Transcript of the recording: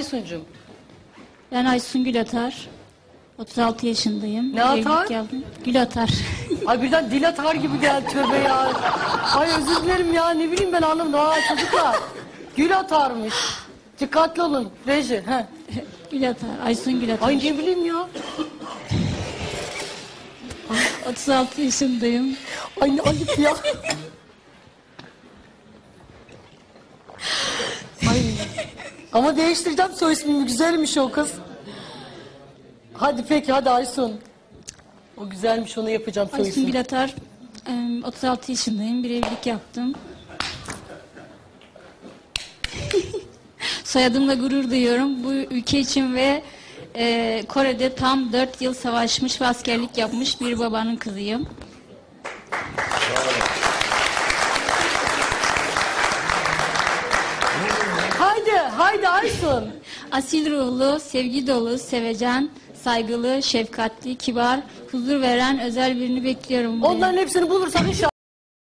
Aysun'cum. Ben Aysun Gül Atar. 36 yaşındayım. Ne atar? Yaptım. Gül Atar. Ay birden dil atar gibi geldi tövbe ya. Ay özür dilerim ya ne bileyim ben anlamadım. Aa çocuklar. Gül atarmış. Dikkatli olun. Reji. He. Gül Atar. Aysun Gül Atar. Ay ne bileyim ya. 36 yaşındayım. Ay ne ayıp ya. Ama değiştireceğim soy ismimi. Güzelmiş o kız. Hadi peki hadi Aysun. O güzelmiş onu yapacağım soy Aysun ismini. Gül Atar. Em, 36 yaşındayım. Bir evlilik yaptım. Soyadımla gurur duyuyorum. Bu ülke için ve e, Kore'de tam 4 yıl savaşmış ve askerlik yapmış bir babanın kızıyım. Haydi haydi Aysun. Asil ruhlu, sevgi dolu, sevecen, saygılı, şefkatli, kibar, huzur veren özel birini bekliyorum. buraya. Onların hepsini bulursak inşallah.